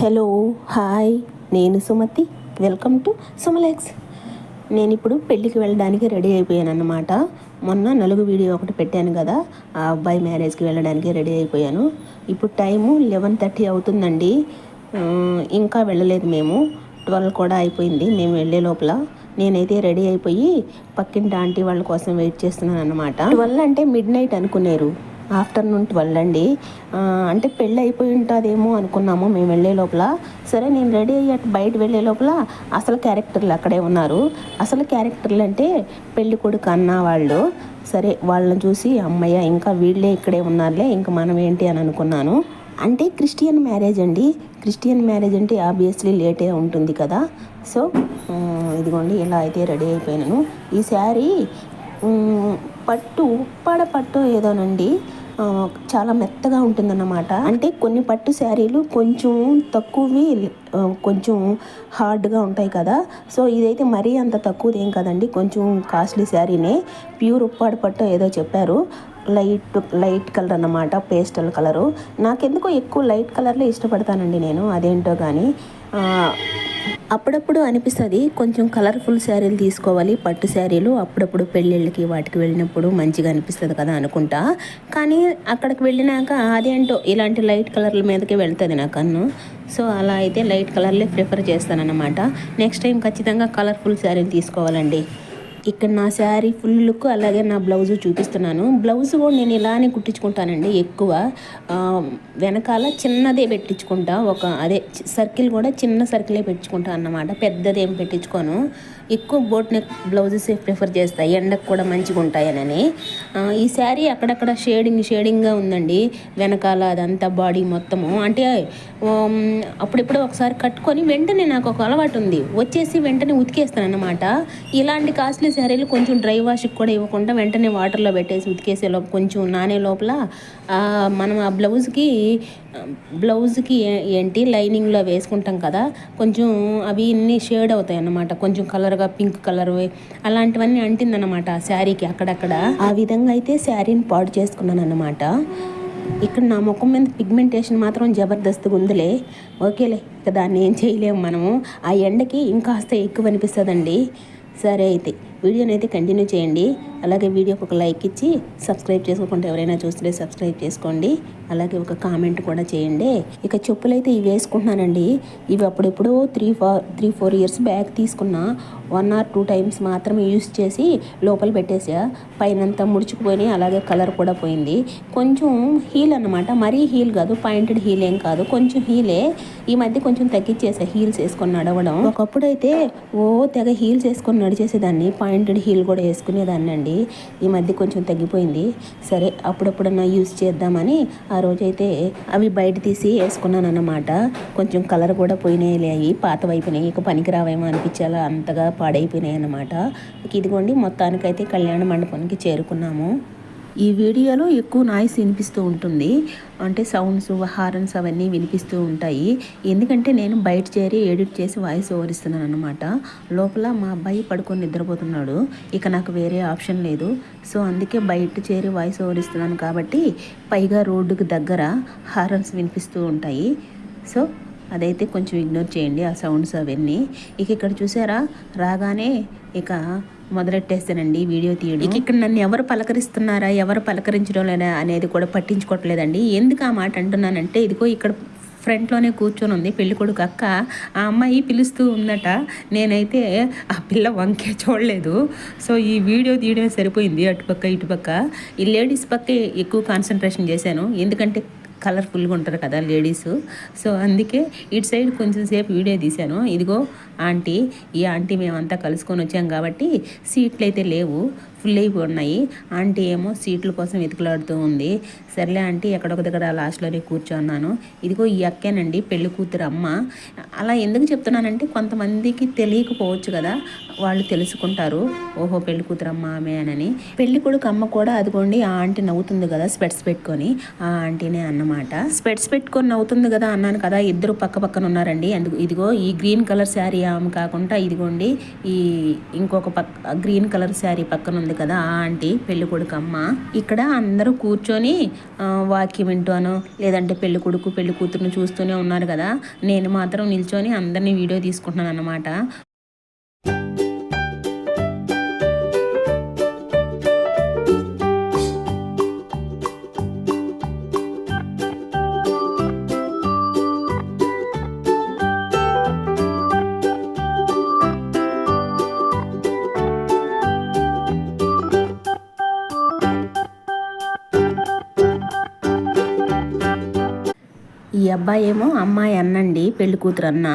Hello hi నేను Sumathi. Welcome to సుమలెక్స్. నేను ఇప్పుడు పెళ్ళికి వెళ్ళడానికి రెడీ అయిపోయాను అన్నమాట మొన్న నలుగు వీడియో ఒకటి పెట్టాను కదా ఆ అబ్బాయి మ్యారేజ్కి వెళ్ళడానికి రెడీ అయిపోయాను. ఇప్పుడు టైము లెవెన్ థర్టీ అవుతుందండి. ఇంకా వెళ్ళలేదు మేము. ట్వెల్వ్ కూడా అయిపోయింది మేము వెళ్ళే లోపల. నేనైతే రెడీ అయిపోయి పక్కింటి ఆంటీ వాళ్ళ కోసం వెయిట్ చేస్తున్నాను అనమాట ట్వెల్వ్ అంటే మిడ్ నైట్ అనుకున్నారు. ఆఫ్టర్నూన్ ట్వెల్వ్ అండి అంటే పెళ్ళి అయిపోయి ఉంటుందేమో అనుకున్నాము మేము వెళ్ళే లోపల. సరే నేను రెడీ అయ్యి అటు బయట వెళ్ళే లోపల అసలు క్యారెక్టర్లు అక్కడే ఉన్నారు. అసలు క్యారెక్టర్లు అంటే పెళ్ళి కొడుకు అన్న వాళ్ళు. సరే వాళ్ళని చూసి అమ్మయ్య ఇంకా వీళ్ళే ఇక్కడే ఉన్నారులే ఇంకా మనం ఏంటి అని అనుకున్నాను. అంటే క్రిస్టియన్ మ్యారేజ్ అండి. క్రిస్టియన్ మ్యారేజ్ అంటే ఆబ్వియస్లీ లేటే ఉంటుంది కదా. సో ఇదిగోండి ఇలా అయితే రెడీ అయిపోయినాను. ఈ శారీ పట్టు ఉప్పాడ పట్టు ఏదోనండి చాలా మెత్తగా ఉంటుందన్నమాట. అంటే కొన్ని పట్టు శారీలు కొంచెం తక్కువవి కొంచెం హార్డ్గా ఉంటాయి కదా. సో ఇదైతే మరీ అంత తక్కువది ఏం కదండి. కొంచెం కాస్ట్లీ శారీనే. ప్యూర్ ఉప్పాడ పట్టు ఏదో చెప్పారు. లైట్ లైట్ కలర్ అన్నమాట పేస్టల్ కలరు. నాకెందుకో ఎక్కువ లైట్ కలర్లో ఇష్టపడతానండి నేను అదేంటో కానీ అప్పుడప్పుడు అనిపిస్తుంది కొంచెం కలర్ఫుల్ శారీలు తీసుకోవాలి. పట్టు శారీలు అప్పుడప్పుడు పెళ్ళిళ్ళకి వాటికి వెళ్ళినప్పుడు మంచిగా అనిపిస్తుంది కదా అనుకుంటా. కానీ అక్కడికి వెళ్ళినాక అదేంటో ఇలాంటి లైట్ కలర్ల మీదకే వెళ్తుంది నా కన్ను. సో అలా అయితే లైట్ కలర్లే ప్రిఫర్ చేస్తానన్నమాట. నెక్స్ట్ టైం ఖచ్చితంగా కలర్ఫుల్ శారీలు తీసుకోవాలండి. ఇక్కడ నా శారీ ఫుల్ లుక్ అలాగే నా బ్లౌజ్ చూపిస్తున్నాను. బ్లౌజ్ కూడా నేను ఇలానే కుట్టించుకుంటానండి ఎక్కువ. వెనకాల చిన్నదే పెట్టించుకుంటా. ఒక అదే సర్కిల్ కూడా చిన్న సర్కిలే పెట్టుకుంటా అన్నమాట. పెద్దదేం పెట్టించుకోను. ఎక్కువ బోట్ నెక్ బ్లౌజెస్ ప్రిఫర్ చేస్తాయి? ఎండకు కూడా మంచిగా ఉంటాయనని. ఈ శారీ అక్కడక్కడ షేడింగ్ షేడింగ్గా ఉందండి. వెనకాల అదంతా బాడీ మొత్తము. అంటే అప్పుడెప్పుడు ఒకసారి కట్టుకొని వెంటనే నాకు ఒక అలవాటు ఉంది. వచ్చేసి వెంటనే ఉతికేస్తాను అనమాట ఇలాంటి కాస్ట్లీ శారీలు కొంచెం డ్రై వాష్కి కూడా ఇవ్వకుండా వెంటనే వాటర్లో పెట్టేసి ఉతికేసే లోపు కొంచెం నానే లోపల మనం ఆ బ్లౌజ్కి బ్లౌజ్కి ఏ- ఏంటి? లైనింగ్లో వేసుకుంటాం కదా కొంచెం అవి ఇన్ని షేడ్ అవుతాయి అన్నమాట. కొంచెం కలర్గా పింక్ కలర్ అలాంటివన్నీ అంటిందన్నమాట ఆ శారీకి అక్కడక్కడ. ఆ విధంగా అయితే శారీని పాడు చేసుకున్నాను అన్నమాట. ఇక్కడ నా ముఖం మీద పిగ్మెంటేషన్ మాత్రం జబర్దస్త్గా ఉందిలే. ఓకేలే ఇక దాన్ని ఏం చేయలేము మనము. ఆ ఎండకి ఇంకాస్త ఎక్కువ అనిపిస్తుందండి. సరే అయితే వీడియోనైతే కంటిన్యూ చేయండి. అలాగే వీడియోకి ఒక లైక్ ఇచ్చి సబ్స్క్రైబ్ చేసుకోకుండా ఎవరైనా చూస్తే సబ్స్క్రైబ్ చేసుకోండి. అలాగే ఒక కామెంట్ కూడా చేయండి. ఇక చెప్పులు అయితే ఇవి వేసుకుంటున్నానండి. ఇవి అప్పుడెప్పుడో three four three four years back తీసుకున్న వన్ ఆర్ టూ టైమ్స్ మాత్రమే యూస్ చేసి లోపల పెట్టేసా. పైనంతా ముడుచుకుపోయినాయి అలాగే కలర్ కూడా పోయింది. కొంచెం హీల్ అన్నమాట. మరీ హీల్ కాదు పాయింటెడ్ హీల్ ఏం కాదు. కొంచెం హీలే ఈ మధ్య కొంచెం తగ్గించేసా హీల్స్ వేసుకొని నడవడం. ఒకప్పుడు అయితే ఓ తెగ హీల్స్ వేసుకొని నడిచేసేదాన్ని. పాయింటెడ్ హీల్ కూడా వేసుకునేదాన్ని అండి ఈ మధ్య కొంచెం తగ్గిపోయింది. సరే అప్పుడప్పుడన్నా యూస్ చేద్దామని ఆ రోజైతే అవి బయట తీసి వేసుకున్నాను అన్నమాట కొంచెం కలర్ కూడా పోయినాయి అవి పాతవైపోయినాయి ఇక పనికి రావేమో అనిపించేలా అంతగా పాడైపోయినాయి అన్నమాట ఇదిగోండి మొత్తానికైతే కళ్యాణ మండపానికి చేరుకున్నాము. ఈ వీడియోలో ఎక్కువ నాయిస్ వినిపిస్తూ ఉంటుంది. అంటే సౌండ్స్ హారన్స్ అవన్నీ వినిపిస్తూ ఉంటాయి. ఎందుకంటే నేను బయట చేరి ఎడిట్ చేసి వాయిస్ ఓవర్ ఇస్తున్నాను అనమాట లోపల మా అబ్బాయి పడుకొని నిద్రపోతున్నాడు. ఇక నాకు వేరే ఆప్షన్ లేదు. సో అందుకే బయట చేరి వాయిస్ ఓవర్ ఇస్తున్నాను కాబట్టి పైగా రోడ్డుకి దగ్గర హారన్స్ వినిపిస్తూ ఉంటాయి. సో అదైతే కొంచెం ఇగ్నోర్ చేయండి ఆ సౌండ్స్ అవన్నీ. ఇక ఇక్కడ చూసారా? రాగానే ఇక మొదలెట్టేస్తానండి వీడియో తీయడం. ఇక ఇక్కడ నన్ను ఎవరు పలకరిస్తున్నారా? ఎవరు పలకరించడం లేదా అనేది కూడా పట్టించుకోవట్లేదండి. ఎందుకు ఆ మాట అంటున్నానంటే ఇదిగో ఇక్కడ ఫ్రంట్లోనే కూర్చొని ఉంది పెళ్ళి కొడుకు అక్క. ఆ అమ్మాయి పిలుస్తూ ఉందట. నేనైతే ఆ పిల్ల వంకే చూడలేదు. సో ఈ వీడియో తీయడమే సరిపోయింది అటుపక్క ఇటుపక్క. ఈ లేడీస్ పక్కే ఎక్కువ కాన్సన్ట్రేషన్ చేశాను. ఎందుకంటే కలర్ఫుల్గా ఉంటారు కదా లేడీస్. సో అందుకే ఇటు సైడ్ కొంచెం సేపు వీడియో తీశాను. ఇదిగో ఆంటీ ఈ ఆంటీ మేమంతా కలుసుకొని వచ్చాం కాబట్టి సీట్లు అయితే లేవు. ఫుల్ అయిపోయినాయి ఉన్నాయి ఆంటీ ఏమో సీట్ల కోసం వెతుకులాడుతూ ఉంది. సర్లే ఆంటీ ఎక్కడొక దగ్గర లాస్ట్లోనే కూర్చున్నాను. ఇదిగో ఈ అక్కేనండి పెళ్ళి కూతురు అమ్మ. అలా ఎందుకు చెప్తున్నానంటే కొంతమందికి తెలియకపోవచ్చు కదా వాళ్ళు తెలుసుకుంటారు. ఓహో పెళ్ళి కూతురు అమ్మ ఆమె అని పెళ్ళి కొడుకు అమ్మ కూడా అదిగోండి ఆ ఆంటీ నవ్వుతుంది కదా స్పెట్స్ పెట్టుకొని. ఆ ఆంటీనే అన్నమాట. స్పెట్స్ పెట్టుకొని నవ్వుతుంది కదా అన్నాను కదా ఇద్దరు పక్క పక్కన ఉన్నారండి. అందుకు ఇదిగో ఈ గ్రీన్ కలర్ శారీ ఆమె కాకుండా ఇదిగోండి ఈ ఇంకొక పక్క గ్రీన్ కలర్ శారీ పక్కన ఉంది కదా ఆ ఆంటీ పెళ్ళి కొడుకమ్మ ఇక్కడ అందరూ కూర్చొని వాక్యం వింటాను లేదంటే పెళ్ళి కొడుకు పెళ్ళి కూతురుని చూస్తూనే ఉన్నారు కదా. నేను మాత్రం నిల్చొని అందరినీ వీడియో తీసుకుంటున్నాను అన్నమాట అబ్బాయి ఏమో అమ్మాయి అన్నండి పెళ్ళి కూతురు అన్న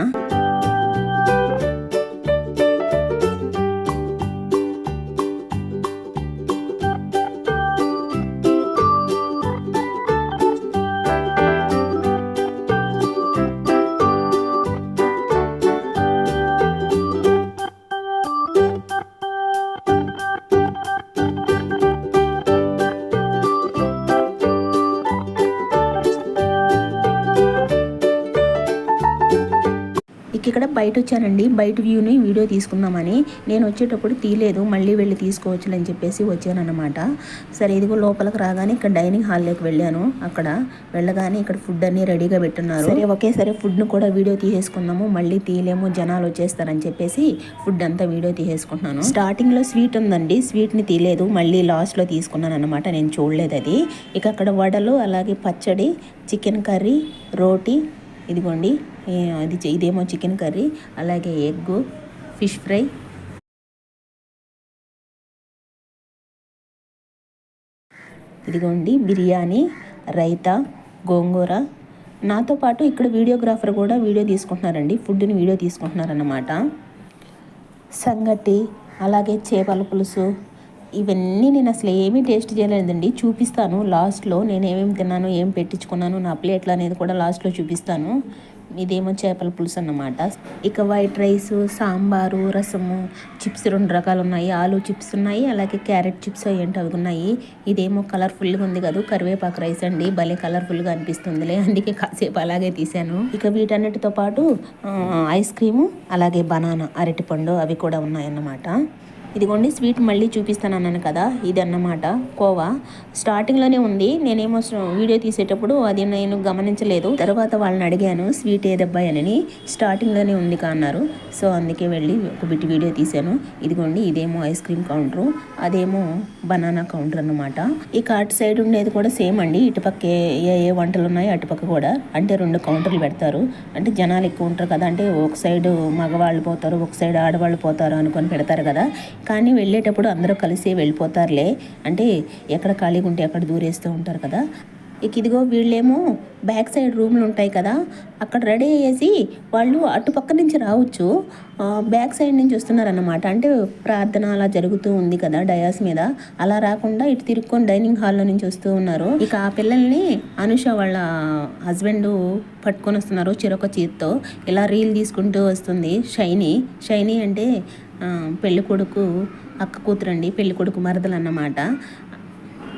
బయట వచ్చానండి బయట వ్యూని వీడియో తీసుకుందామని. నేను వచ్చేటప్పుడు తీయలేదు. మళ్ళీ వెళ్ళి తీసుకోవచ్చు అని చెప్పేసి వచ్చానన్నమాట. సరే ఇదిగో లోపలికి రాగానే ఇక్కడ డైనింగ్ హాల్లోకి వెళ్ళాను. అక్కడ వెళ్ళగానే ఇక్కడ ఫుడ్ అన్ని రెడీగా పెట్టున్నారు. సరే ఒకేసారి ఫుడ్ను కూడా వీడియో తీసేసుకుందాము. మళ్ళీ తీయలేము. జనాలు వచ్చేస్తారని చెప్పేసి ఫుడ్ అంతా వీడియో తీసేసుకుంటున్నాను. స్టార్టింగ్లో స్వీట్ ఉందండి. స్వీట్ని తీయలేదు. మళ్ళీ లాస్ట్లో తీసుకున్నాను అనమాట నేను చూడలేదు అది. ఇక అక్కడ వడలు అలాగే పచ్చడి చికెన్ కర్రీ రోటీ ఇదిగోండి ఇది అది ఇదేమో చికెన్ కర్రీ అలాగే ఎగ్ ఫిష్ ఫ్రై. ఇదిగోండి బిర్యానీ రైతా గోంగూర. నాతో పాటు ఇక్కడ వీడియోగ్రాఫర్ కూడా వీడియో తీసుకుంటున్నారండి ఫుడ్ని వీడియో తీసుకుంటున్నారన్నమాట. సంగటి అలాగే చేపల పులుసు ఇవన్నీ నేను అసలు ఏమీ టేస్ట్ చేయలేదండి. చూపిస్తాను. లాస్ట్లో నేను ఏమేమి తిన్నాను ఏం పెట్టించుకున్నాను నా ప్లేట్లు అనేది కూడా లాస్ట్లో చూపిస్తాను. ఇదేమో చేపల పులుసు అన్నమాట. ఇక వైట్ రైస్ సాంబారు రసము చిప్స్ రెండు రకాలు ఉన్నాయి. ఆలు చిప్స్ ఉన్నాయి అలాగే క్యారెట్ చిప్స్ ఏంటో అవి ఉన్నాయి. ఇదేమో కలర్ఫుల్గా ఉంది కదా కరివేపాకు రైస్ అండి. భలే కలర్ఫుల్గా అనిపిస్తుందిలే. అందుకే కాసేపు అలాగే తీశాను. ఇక వీటన్నిటితో పాటు ఐస్ క్రీము అలాగే బనానా అరటిపండు అవి కూడా ఉన్నాయన్నమాట. ఇదిగోండి స్వీట్ మళ్ళీ చూపిస్తాను అన్నాను కదా ఇది అన్నమాట కోవా స్టార్టింగ్లోనే ఉంది. నేనేమో వీడియో తీసేటప్పుడు అది నేను గమనించలేదు. తర్వాత వాళ్ళని అడిగాను స్వీట్ ఏదబ్బాయి అని. స్టార్టింగ్లోనే ఉంది కా అన్నారు. సో అందుకే వెళ్ళి ఒక బిట్ వీడియో తీశాను. ఇదిగోండి ఇదేమో ఐస్ క్రీమ్ కౌంటరు. అదేమో బనానా కౌంటర్ అన్నమాట. ఇక అటు సైడ్ ఉండేది కూడా సేమ్ అండి. ఇటుపక్క ఏ ఏ ఏ వంటలు ఉన్నాయో అటుపక్క కూడా. అంటే రెండు కౌంటర్లు పెడతారు. అంటే జనాలు ఎక్కువ ఉంటారు కదా అంటే ఒక సైడ్ మగవాళ్ళు పోతారు ఒక సైడ్ ఆడవాళ్ళు పోతారు అనుకొని పెడతారు కదా. కానీ వెళ్ళేటప్పుడు అందరూ కలిసి వెళ్ళిపోతారులే. అంటే ఎక్కడ ఖాళీగా ఉంటే అక్కడ దూరేస్తూ ఉంటారు కదా. ఇక ఇదిగో వీళ్ళేమో బ్యాక్ సైడ్ రూమ్లు ఉంటాయి కదా. అక్కడ రెడీ అయ్యేసి వాళ్ళు అటుపక్క నుంచి రావచ్చు. బ్యాక్ సైడ్ నుంచి వస్తున్నారన్నమాట. అంటే ప్రార్థన అలా జరుగుతూ ఉంది కదా డయాస్ మీద. అలా రాకుండా ఇటు తిరుక్కొని డైనింగ్ హాల్లో నుంచి వస్తూ ఉన్నారు. ఇక ఆ పిల్లల్ని అనుష వాళ్ళ హస్బెండ్ పట్టుకొని వస్తున్నారు చిరొక చేత్తో. ఇలా రీల్ తీసుకుంటూ వస్తుంది. షైనీ. షైనీ అంటే ఆ, పెళ్ళి కొడుకు అక్క కూతురండి పెళ్ళి కొడుకు మరదలు అన్నమాట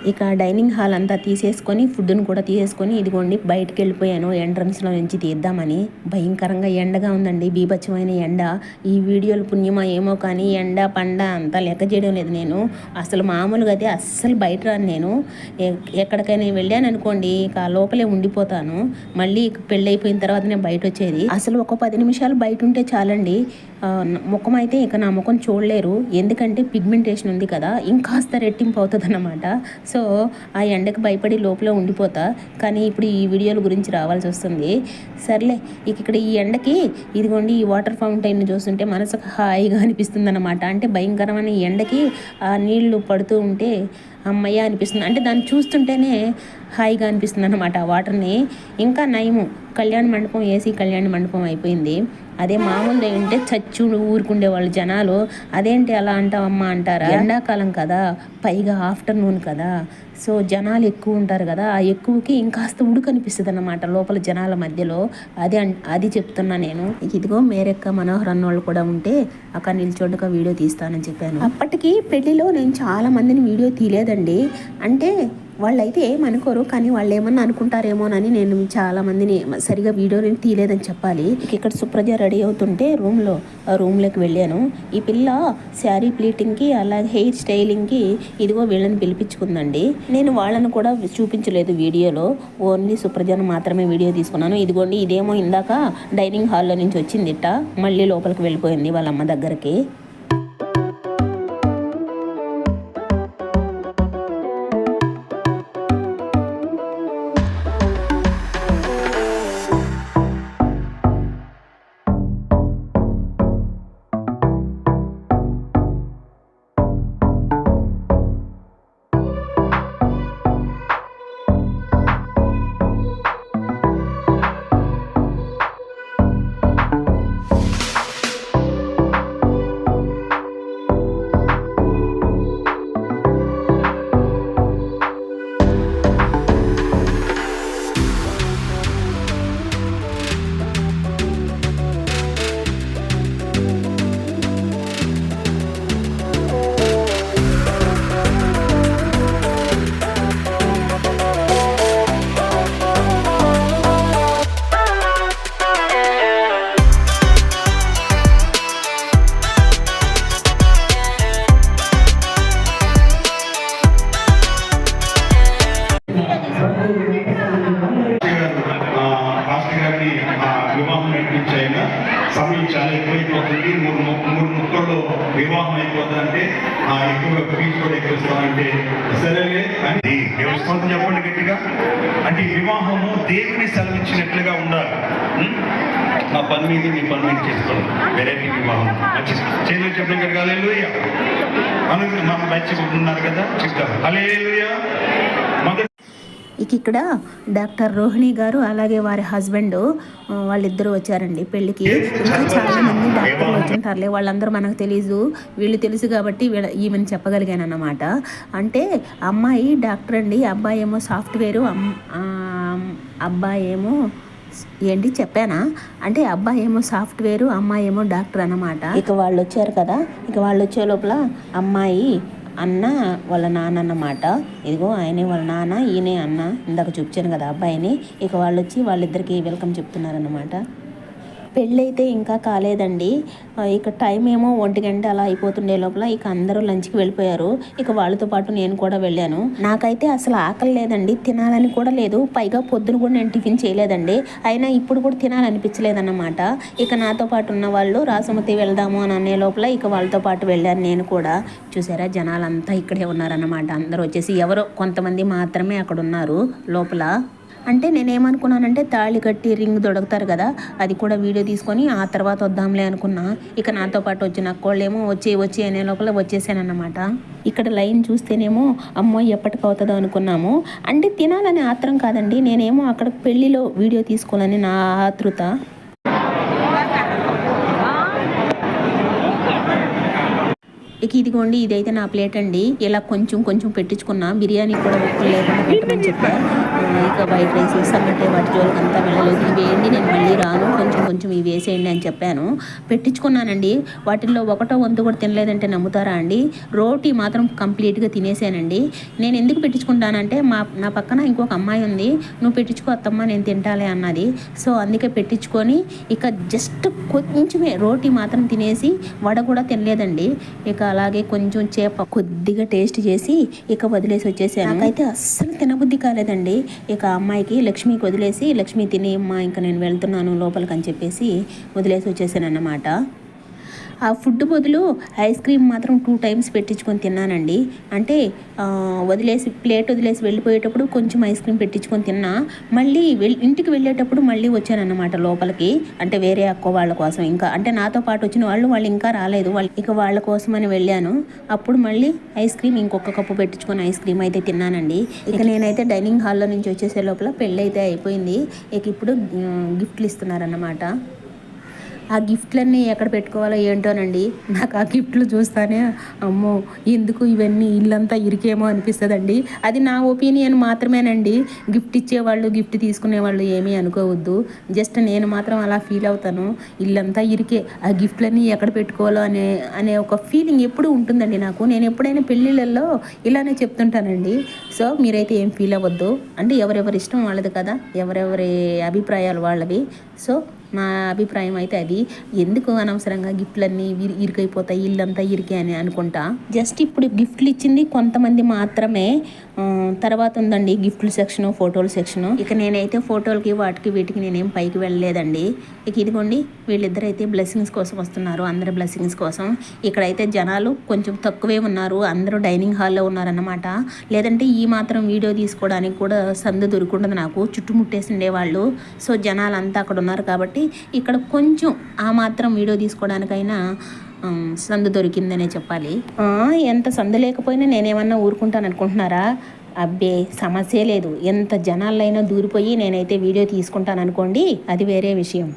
ఇక డైనింగ్ హాల్ అంతా తీసేసుకొని ఫుడ్ను కూడా తీసేసుకొని ఇదిగోండి బయటకు వెళ్ళిపోయాను ఎంట్రన్స్లో నుంచి తీద్దామని. భయంకరంగా ఎండగా ఉందండి బీభత్సమైన ఎండ. ఈ వీడియోలు పుణ్యమా ఏమో కానీ ఎండ పండ అంతా లెక్క చేయడం లేదు నేను. అసలు మామూలుగా అయితే అస్సలు బయట రాను నేను. ఎ- ఎక్కడికైనా వెళ్ళాను అనుకోండి ఇక లోపలే ఉండిపోతాను. మళ్ళీ ఇక పెళ్ళి అయిపోయిన తర్వాత నేను బయట వచ్చేది అసలు ఒక పది నిమిషాలు బయట ఉంటే చాలండి. ముఖం అయితే ఇక నా ముఖం చూడలేరు. ఎందుకంటే పిగ్మెంటేషన్ ఉంది కదా ఇంకాస్త రెట్టింపు అవుతుంది అనమాట సో ఆ ఎండకు భయపడి లోపల ఉండిపోతా. కానీ ఇప్పుడు ఈ వీడియోల గురించి రావాల్సి వస్తుంది. సర్లే ఇక ఇక్కడ ఈ ఎండకి ఇదిగోండి ఈ వాటర్ ఫౌంటైన్ చూస్తుంటే మనసుకు హాయిగా అనిపిస్తుంది అనమాట అంటే భయంకరమైన ఈ ఎండకి ఆ నీళ్ళు పడుతూ ఉంటే అమ్మయ్య అనిపిస్తుంది. అంటే దాన్ని చూస్తుంటేనే హాయిగా అనిపిస్తుంది అనమాట ఆ వాటర్ని ఇంకా నయము కళ్యాణ మండపం ఏసీ కళ్యాణ మండపం అయిపోయింది. అదే మామూలుగా ఉంటే చచ్చు ఊరుకుండే వాళ్ళు జనాలు అదేంటి అలా అంటావమ్మా అంటారా? ఎండాకాలం కదా పైగా ఆఫ్టర్నూన్ కదా సో జనాలు ఎక్కువ ఉంటారు కదా ఆ ఎక్కువకి ఇంకాస్త ఉడుకు అనిపిస్తుంది అన్నమాట లోపల జనాల మధ్యలో. అదే అది చెప్తున్నా నేను. ఇదిగో మేరెక్క మనోహర్ అన్నోళ్ళు కూడా ఉంటే అక్కడ నిల్చోడుగా వీడియో తీస్తానని చెప్పాను. అప్పటికి పెళ్ళిలో నేను చాలా మందిని వీడియో తీయలేదండి. అంటే వాళ్ళైతే ఏమనుకోరు కానీ వాళ్ళు ఏమన్నా అనుకుంటారేమోనని నేను చాలా మందిని సరిగా వీడియోని తీయలేదని చెప్పాలి. ఇక్కడ సుప్రజ రెడీ అవుతుంటే రూమ్లో రూమ్లోకి వెళ్ళాను. ఈ పిల్ల శారీ ప్లీటింగ్కి అలాగే హెయిర్ స్టైలింగ్కి ఇదిగో వీళ్ళని పిలిపించుకుందండి. నేను వాళ్ళని కూడా చూపించలేదు వీడియోలో. ఓన్లీ సుప్రజను మాత్రమే వీడియో తీసుకున్నాను. ఇదిగోండి ఇదేమో ఇందాక డైనింగ్ హాల్లో నుంచి వచ్చిందిట. మళ్ళీ లోపలికి వెళ్ళిపోయింది వాళ్ళ అమ్మ దగ్గరికి. సరేలే అని వ్యవస్థ చెప్పండి గట్టిగా. అంటే ఈ వివాహము దేవుని సెలవిచ్చినట్లుగా ఉండాలి. నా పని మీద మీ పని మీద చేసుకోండి. వెరైటీ వివాహం. మంచి చేతులు చెప్పడం కదా అలెలుయ అను మనం మంచి ఉన్నారు కదా చెప్తాం అలే మొదటి ఇక ఇక్కడ డాక్టర్ రోహిణి గారు అలాగే వారి హస్బెండ్ వాళ్ళిద్దరూ వచ్చారండి పెళ్ళికి. ఇంకా చాలా మంది డాక్టర్లు వచ్చింటారులే వాళ్ళందరూ మనకు తెలీదు వీళ్ళు తెలుసు కాబట్టి వీళ్ళ ఈమెను చెప్పగలిగాను అన్నమాట అంటే అమ్మాయి డాక్టర్ అండి అబ్బాయి ఏమో సాఫ్ట్వేరు అబ్బాయి ఏమో ఏంటి చెప్పానా? అంటే అబ్బాయి ఏమో సాఫ్ట్వేరు అమ్మాయి ఏమో డాక్టర్ అన్నమాట. ఇక వాళ్ళు వచ్చారు కదా ఇక వాళ్ళు వచ్చే లోపల అమ్మాయి అన్న వాళ్ళ నాన్న అన్నమాట. ఇదిగో ఆయనే వాళ్ళ నాన్న ఈయనే అన్న. ఇందాక చూపించాను కదా అబ్బాయిని. ఇక వాళ్ళు వచ్చి వాళ్ళిద్దరికి వెల్కమ్ చెప్తున్నారన్నమాట. పెళ్ళైతే ఇంకా కాలేదండి. ఇక టైం ఏమో ఒంటి గంట అలా అయిపోతుండే లోపల ఇక అందరూ లంచ్కి వెళ్ళిపోయారు. ఇక వాళ్ళతో పాటు నేను కూడా వెళ్ళాను. నాకైతే అసలు ఆకలి లేదండి. తినాలని కూడా లేదు. పైగా పొద్దున కూడా నేను టిఫిన్ చేయలేదండి. అయినా ఇప్పుడు కూడా తినాలనిపించలేదన్నమాట. ఇక నాతో పాటు ఉన్న వాళ్ళు రాసమతి వెళ్దాము అని అనే లోపల ఇక వాళ్ళతో పాటు వెళ్ళాను నేను కూడా. చూసారా? జనాలంతా ఇక్కడే ఉన్నారన్నమాట. అందరూ వచ్చేసి ఎవరో కొంతమంది మాత్రమే అక్కడ ఉన్నారు లోపల. అంటే నేనేమనుకున్నానంటే తాళి కట్టి రింగ్ దొడుకుతారు కదా అది కూడా వీడియో తీసుకొని ఆ తర్వాత వద్దాంలే అనుకున్నా. ఇక నాతో పాటు వచ్చిన అక్కోళ్ళేమో వచ్చి వచ్చి అనే లోపల వచ్చేసానన్నమాట. ఇక్కడ లైన్ చూస్తేనేమో అమ్మో ఎప్పటికవుతుందో అనుకున్నాము. అంటే తినాలని ఆత్రం కాదండి నేనేమో అక్కడ పెళ్ళిలో వీడియో తీసుకోవాలని నా ఆతృత ఇక ఇదిగోండి ఇదైతే నా ప్లేట్ అండి. ఇలా కొంచెం కొంచెం పెట్టించుకున్నా. బిర్యానీ కూడా ఒక్కరు లేకుండా పెట్టమని చెప్పా. ఇక వైట్ రైస్ సంగటే వాటి జోలికి అంతా వెళ్ళలేదు. ఇవేండి నేను మళ్ళీ రాను. కొంచెం కొంచెం ఇవి వేసేయండి అని చెప్పాను. పెట్టించుకున్నానండి. వాటిల్లో ఒకటో వంతు కూడా తినలేదంటే నమ్ముతారా అండి? రోటీ మాత్రం కంప్లీట్గా తినేసానండి. నేను ఎందుకు పెట్టించుకుంటానంటే మా నా పక్కన ఇంకొక అమ్మాయి ఉంది. నువ్వు పెట్టించుకో అత్తమ్మ నేను తింటాలే అన్నది. సో అందుకే పెట్టించుకొని ఇక జస్ట్ కొంచెమే రోటీ మాత్రం తినేసి వడ కూడా తినలేదండి. ఇక అలాగే కొంచెం చేప కొద్దిగా టేస్ట్ చేసి ఇక వదిలేసి వచ్చేసాను. నాకైతే అస్సలు తినబుద్ధి కాలేదండి. ఇక అమ్మాయికి లక్ష్మికి వదిలేసి లక్ష్మి తిని అమ్మ ఇంకా నేను వెళ్తున్నాను లోపలికి అని చెప్పేసి వదిలేసి వచ్చేసాను అన్నమాట ఆ ఫుడ్ బదులు ఐస్ క్రీమ్ మాత్రం టూ టైమ్స్ పెట్టించుకొని తిన్నానండి. అంటే వదిలేసి ప్లేట్ వదిలేసి వెళ్ళిపోయేటప్పుడు కొంచెం ఐస్ క్రీమ్ పెట్టించుకొని తిన్నా. మళ్ళీ ఇంటికి వెళ్ళేటప్పుడు మళ్ళీ వచ్చానన్నమాట లోపలికి. అంటే వేరే అక్క వాళ్ళ కోసం. ఇంకా అంటే నాతో పాటు వచ్చిన వాళ్ళు వాళ్ళు ఇంకా రాలేదు. వాళ్ళు ఇక వాళ్ళ కోసం అని వెళ్ళాను. అప్పుడు మళ్ళీ ఐస్ క్రీమ్ ఇంకొక కప్పు పెట్టించుకొని ఐస్ క్రీమ్ అయితే తిన్నానండి. ఇక నేనైతే డైనింగ్ హాల్లో నుంచి వచ్చేసే లోపల పెళ్ళి అయితే అయిపోయింది. ఇక ఇప్పుడు గిఫ్ట్లు ఇస్తున్నారన్నమాట. ఆ గిఫ్ట్లన్నీ ఎక్కడ పెట్టుకోవాలో ఏంటోనండి? నాకు ఆ గిఫ్ట్లు చూస్తానే అమ్మో ఎందుకు ఇవన్నీ ఇల్లంతా ఇరికేమో అనిపిస్తుందండి. అది నా ఒపీనియన్ మాత్రమేనండి. గిఫ్ట్ ఇచ్చేవాళ్ళు గిఫ్ట్ తీసుకునేవాళ్ళు ఏమీ అనుకోవద్దు. జస్ట్ నేను మాత్రం అలా ఫీల్ అవుతాను. ఇల్లంతా ఇరికే. ఆ గిఫ్ట్లన్నీ ఎక్కడ పెట్టుకోవాలో అనే అనే ఒక ఫీలింగ్ ఎప్పుడు ఉంటుందండి నాకు. నేను ఎప్పుడైనా పెళ్ళిళ్ళల్లో ఇలానే చెప్తుంటానండి. సో మీరైతే ఏం ఫీల్ అవ్వద్దు. అంటే ఎవరెవరి ఇష్టం వాళ్ళది కదా? ఎవరెవరి అభిప్రాయాలు వాళ్ళవి? సో నా అభిప్రాయం అయితే అది. ఎందుకు అనవసరంగా గిఫ్ట్లన్నీ ఇరికైపోతాయి ఇరుకైపోతాయి? ఇల్లంతా ఇరికే అని అనుకుంటా? జస్ట్ ఇప్పుడు గిఫ్ట్లు ఇచ్చింది కొంతమంది మాత్రమే. తర్వాత ఉందండి గిఫ్ట్లు సెక్షను ఫోటోల సెక్షను. ఇక నేనైతే ఫోటోలకి వాటికి వీటికి నేనేం పైకి వెళ్ళలేదండి. ఇక ఇదిగోండి వీళ్ళిద్దరు అయితే బ్లెస్సింగ్స్ కోసం వస్తున్నారు అందరి బ్లెస్సింగ్స్ కోసం. ఇక్కడైతే జనాలు కొంచెం తక్కువే ఉన్నారు అందరూ డైనింగ్ హాల్లో ఉన్నారన్నమాట. లేదంటే ఈ మాత్రం వీడియో తీసుకోవడానికి కూడా సందు దొరుకుండదు నాకు చుట్టుముట్టేసి ఉండేవాళ్ళు సో జనాలు అంతా అక్కడ ఉన్నారు కాబట్టి ఇక్కడ కొంచెం ఆ మాత్రం వీడియో తీసుకోవడానికైనా సందు దొరికిందనే చెప్పాలి. ఎంత సందు లేకపోయినా నేనేమన్నా ఊరుకుంటాను అనుకుంటున్నారా అబ్బే సమస్య లేదు. ఎంత జనాలైనా దూరిపోయి నేనైతే వీడియో తీసుకుంటాను అనుకోండి అది వేరే విషయం.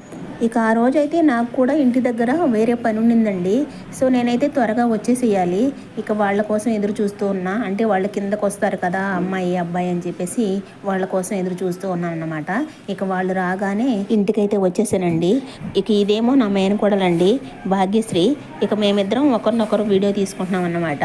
ఇక ఆ రోజైతే నాకు కూడా ఇంటి దగ్గర వేరే పని ఉండిందండి. సో నేనైతే త్వరగా వచ్చేసేయాలి. ఇక వాళ్ళ కోసం ఎదురు చూస్తూ ఉన్నా. అంటే వాళ్ళ కిందకు వస్తారు కదా అమ్మాయి అబ్బాయి అని చెప్పేసి వాళ్ళ కోసం ఎదురు చూస్తూ ఉన్నాను అనమాట ఇక వాళ్ళు రాగానే ఇంటికైతే వచ్చేసానండి. ఇక ఇదేమో నా మేనకోడలండి భాగ్యశ్రీ. ఇక మేమిద్దరం ఒకరినొకరు వీడియో తీసుకుంటున్నాం అన్నమాట.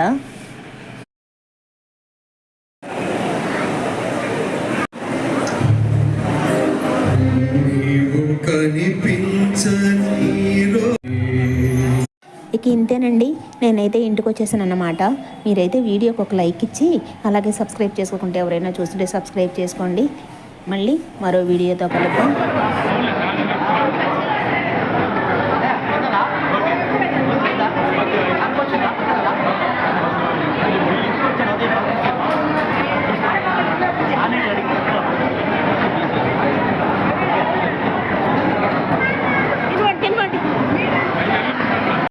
ఇప్పటికి ఇంతేనండి. నేనైతే ఇంటికి వచ్చేసాను అన్నమాట మీరైతే వీడియోకి ఒక లైక్ ఇచ్చి అలాగే సబ్స్క్రైబ్ చేసుకోకుంటే ఎవరైనా చూస్తుంటే సబ్స్క్రైబ్ చేసుకోండి. మళ్ళీ మరో వీడియోతో కలుద్దాం.